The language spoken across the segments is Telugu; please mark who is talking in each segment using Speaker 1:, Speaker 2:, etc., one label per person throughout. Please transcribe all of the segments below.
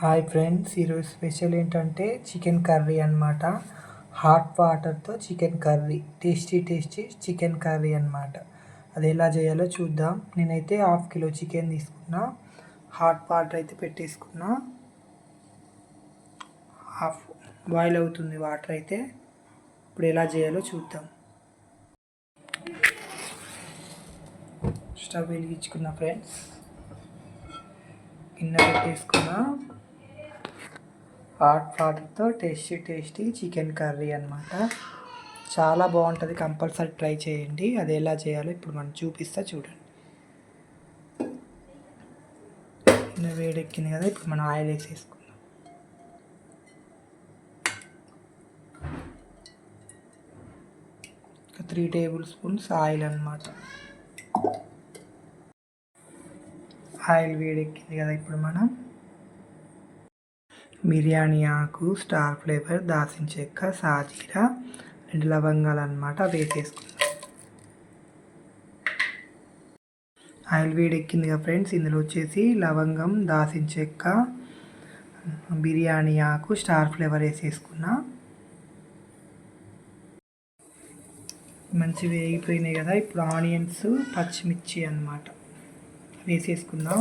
Speaker 1: హాయ్ ఫ్రెండ్స్ ఈరోజు స్పెషల్ ఏంటంటే చికెన్ కర్రీ అన్నమాట. హాట్ వాటర్తో chicken curry tasty tasty chicken curry అన్నమాట. అది ఎలా చేయాలో చూద్దాం. నేనైతే హాఫ్ కిలో చికెన్ తీసుకున్నా. హాట్ వాటర్ అయితే పెట్టేసుకున్నా. హాఫ్ బాయిల్ అవుతుంది వాటర్ అయితే. ఇప్పుడు ఎలా చేయాలో చూద్దాం. స్టవ్ వెలిగించుకున్నా ఫ్రెండ్స్. గిన్నె పెట్టేసుకున్నా. హాట్ వాటర్తో టేస్టీ టేస్టీ చికెన్ కర్రీ అనమాట చాలా బాగుంటుంది. కంపల్సరీ ట్రై చేయండి. అది ఎలా చేయాలో ఇప్పుడు మనం చూపిస్తా చూడండి. వేడెక్కింది కదా ఇప్పుడు మనం ఆయిల్ వేసేసుకుందాం. ఒక త్రీ టేబుల్ స్పూన్స్ ఆయిల్ అనమాట ఆయిల్ వేడెక్కింది కదా ఇప్పుడు మనం బిర్యానీ ఆకు స్టార్ ఫ్లేవర్ దాసిన చెక్క సాజీర రెండు లవంగాలు అనమాట వేసేసుకుందాం ఆయిల్ వేడెక్కింది కదా ఫ్రెండ్స్ ఇందులో వచ్చేసి లవంగం దాసిన చెక్క బిర్యానీ ఆకు స్టార్ ఫ్లేవర్ వేసేసుకున్నా. మంచి వేగిపోయినాయి కదా ఇప్పుడు ఆనియన్స్ పచ్చిమిర్చి అన్నమాట వేసేసుకుందాం.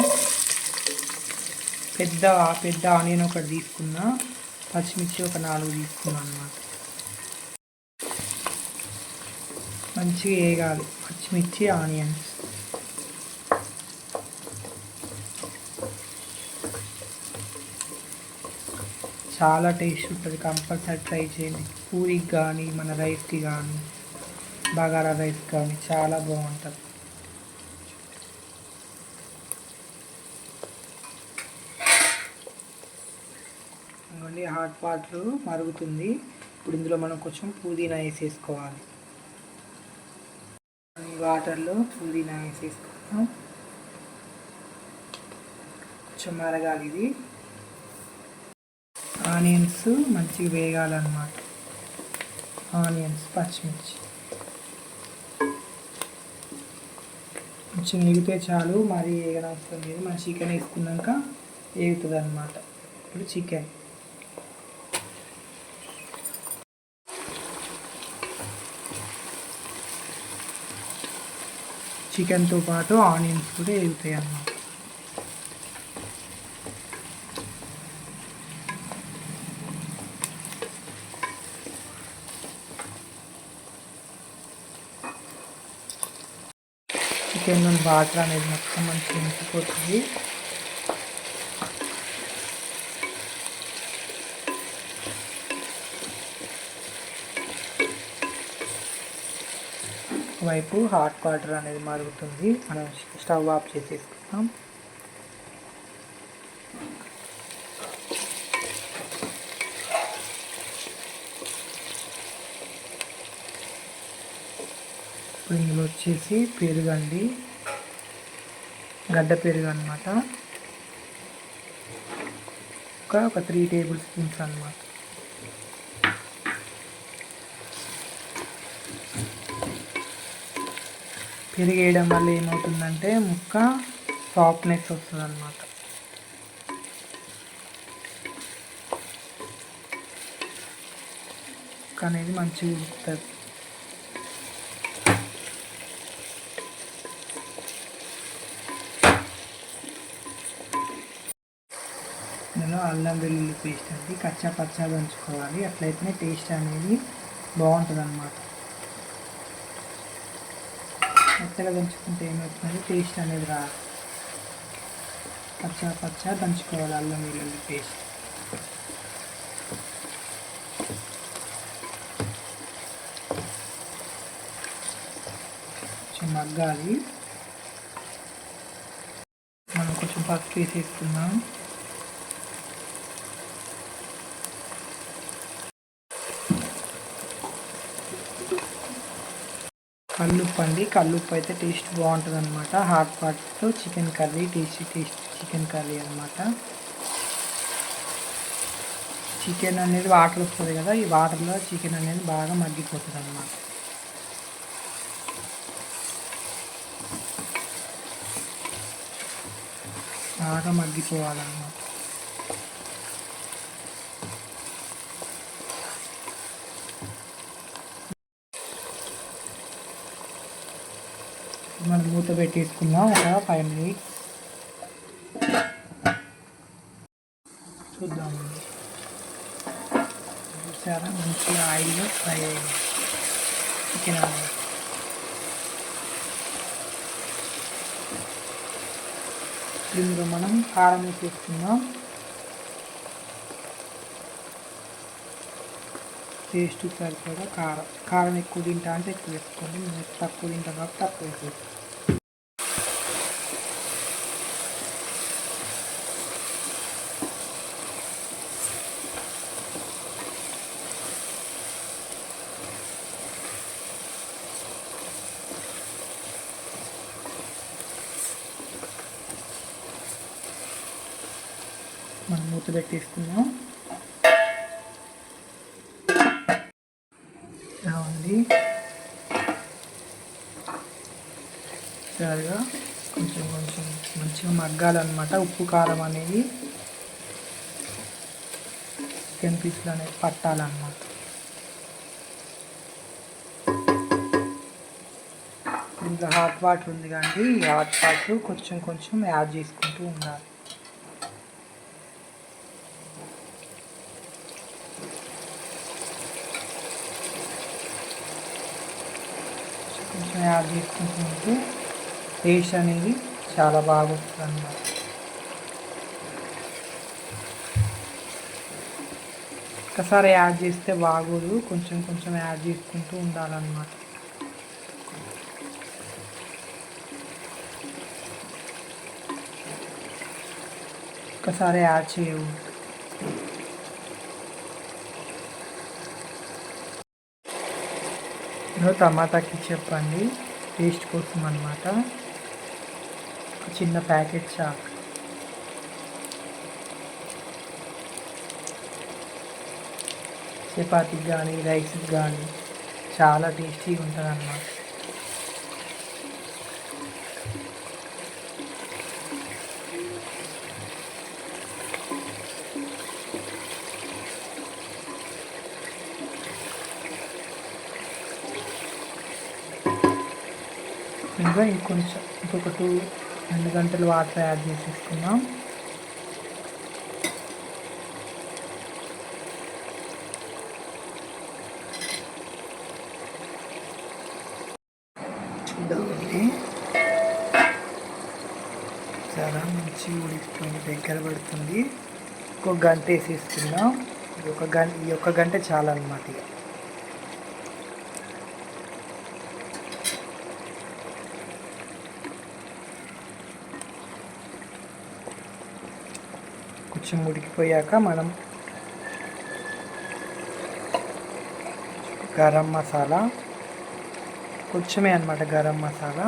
Speaker 1: పెద్ద పెద్ద ఆనియన్ ఒకటి తీసుకున్నా పచ్చిమిర్చి ఒక నాలుగు తీసుకున్నాను అనమాట మంచిగా వేగాలి. పచ్చిమిర్చి ఆనియన్స్. చాలా టేస్ట్ ఉంటుంది. కంపల్సరీ ట్రై చేయండి. పూరికి కానీ మన రైస్కి కానీ బగారా రైస్ కానీ చాలా బాగుంటుంది. ఇవ్వండి హాట్ వాటర్ మరుగుతుంది. ఇప్పుడు ఇందులో మనం కొంచెం పుదీనా వేసేసుకోవాలి. వాటర్లో పుదీనా వేసేసుకున్నాం కొంచెం మరగాలి ఇది. ఆనియన్స్ మంచిగా వేగాలన్నమాట. ఆనియన్స్ పచ్చిమిర్చి. కొంచెం వేగితే చాలు మరీ వేగనవసరం లేదు. మన చికెన్ వేసుకున్నాక వేగుతుంది అనమాట ఇప్పుడు చికెన్. చికెన్తో పాటు ఆనియన్స్ కూడా వేగుతాయి అన్నమాట. చికెన్ వాటర్ అనేది మొత్తం మంచిగా ఇంకిపోతుంది వైపు హాట్ వాటర్ అనేది మరుగుతుంది మనం స్టవ్ ఆఫ్ చేసేసుకుందాం. ఇప్పుడు ఇందులో వచ్చేసి పెరుగండి. గడ్డ పెరుగు అనమాట ఒక ఒక త్రీ టేబుల్ స్పూన్స్ అనమాట పెరిగేయడం వల్ల ఏమవుతుందంటే ముక్క సాఫ్ట్నెస్ వస్తుంది అనమాట అనేది మంచిగా ఉడుకుతుంది. నేను అల్లం వెల్లుల్లి పేస్ట్ అండి. కచ్చా పచ్చా దంచుకోవాలి. అట్లయితేనే టేస్ట్ అనేది బాగుంటుంది అన్నమాట పచ్చగా దంచుకుంటే ఏమవుతుంది టేస్ట్ అనేది రాదు పచ్చా పచ్చా దంచుకోవాలి అల్లం వెల్లుల్లి పేస్ట్. కొంచెం మగ్గాలి. మనం కొంచెం పసుపు వేసేసుకుందాం. కల్లుప్పు అండి కల్లుప్పు అయితే టేస్ట్ బాగుంటుంది అనమాట hot పాట్తో chicken curry tasty taste chicken curry అనమాట చికెన్ అనేది వాటర్ వస్తుంది కదా ఈ వాటర్లో చికెన్ అనేది బాగా మగ్గిపోతుంది అనమాట బాగా మగ్గిపోవాలన్నమాట మనం మూత పెట్టేసుకుందాం. ఒక ఫైవ్ మినిట్స్ చూద్దాం. చూసారా? మంచిగా ఆయిల్లో ఫ్రై అయ్యింది చికెన్ అనేది ఇందులో మనం కారం వేసేసుకుందాం. టేస్ట్ సరిపడా కారం. కారం ఎక్కువ తింటా అంటే ఎక్కువ వేసుకోండి. మేము తక్కువ తింటాం కాబట్టి తక్కువ వేసేసి మనం మూత పెట్టేసుకుందాం ఉంది. సరిగా కొంచెం కొంచెం మంచిగా మగ్గాలన్నమాట. ఉప్పు కారం అనేది చికెన్ పీస్లు అనేవి పట్టాలన్నమాట. ఇంకా హాట్ వాటర్ ఉంది కానీ ఈ హాట్ వాటర్ కొంచెం కొంచెం యాడ్ చేసుకుంటూ ఉండాలి. యాడ్ చేసుకుంటుంటే టేస్ట్ అనేది చాలా బాగుంటుంది అన్నమాట ఒకసారి యాడ్ చేస్తే బాగోదు కొంచెం కొంచెం యాడ్ చేసుకుంటూ ఉండాలన్నమాట. ఒకసారి యాడ్ చేయవు. టమాటాకి చెప్పండి టేస్ట్ కోసం అనమాట చిన్న ప్యాకెట్ చాక్. చపాతీకి కానీ రైస్కి కానీ చాలా టేస్టీగా ఉంటుంది అన్నమాట ఇంకా ఇంకొంచెం ఇంకొక టూ రెండు గంటలు వాటర్ యాడ్ చేసేసుకుందాం. చాలా మంచి ఉడికిపోయింది దగ్గర పడుతుంది. ఒక గంట వేసేస్తున్నాం ఇది ఒక గంట ఈ ఒక్క గంట చాలన్నమాట ఇక. కొంచెం ఉడికిపోయాక మనం గరం మసాలా కొంచెమే అనమాట గరం మసాలా.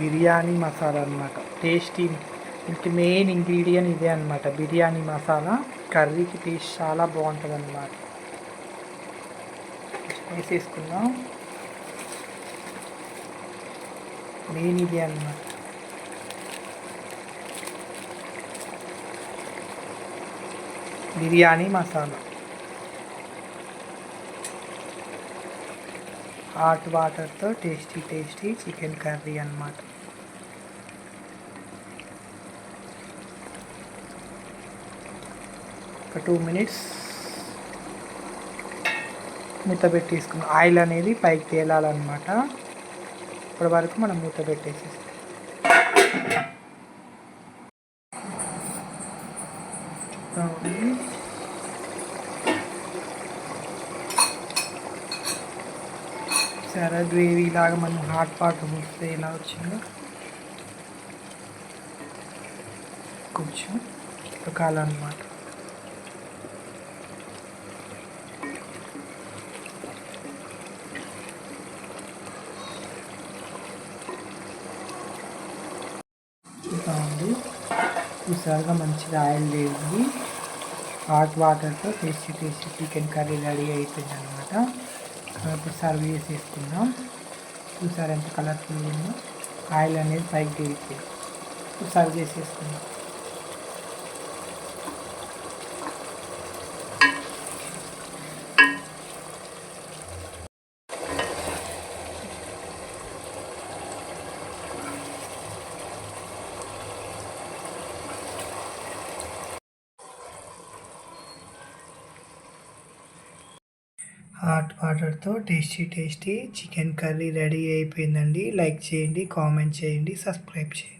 Speaker 1: బిర్యానీ మసాలా అనమాట టేస్టీ ఇంటి మెయిన్ ఇంగ్రీడియంట్ ఇదే అనమాట బిర్యానీ మసాలా. కర్రీకి టేస్ట్ చాలా బాగుంటుంది అనమాట వేసేసుకుందాం మెయిన్ ఇదే అన్నమాట. బిర్యానీ మసాలా. హాట్ వాటర్తో టేస్టీ టేస్టీ చికెన్ కర్రీ అనమాట ఒక టూ మినిట్స్ మూత పెట్టేసుకున్నాం ఆయిల్ అనేది పైకి తేలాలన్నమాట. అప్పటి వరకు మనం మూత పెట్టేసేస్తాం. సరే గ్రేవీ లాగా మనం హాట్ పాట్ పోస్తే ఎలా వచ్చిందో. కొంచెం కాలం అన్నమాట. చూసారుగా మంచిగా ఆయిల్ వేసి హాట్ వాటర్తో tasty tasty chicken curry ready అయిపోయింది అనమాట ఇప్పుడు సర్వ్ చేసేసుకుందాం. చూసారు ఎంత కలర్ఫుల్ ఉందో? ఆయిల్ అనేది పైకి తేలిపోయింది. ఇప్పుడు సర్వ్ చేసేసుకుందాం. హాట్ వాటర్తో tasty tasty chicken curry ready అయిపోయిందండి. లైక్ చేయండి కామెంట్ చేయండి సబ్స్క్రైబ్ చేయండి.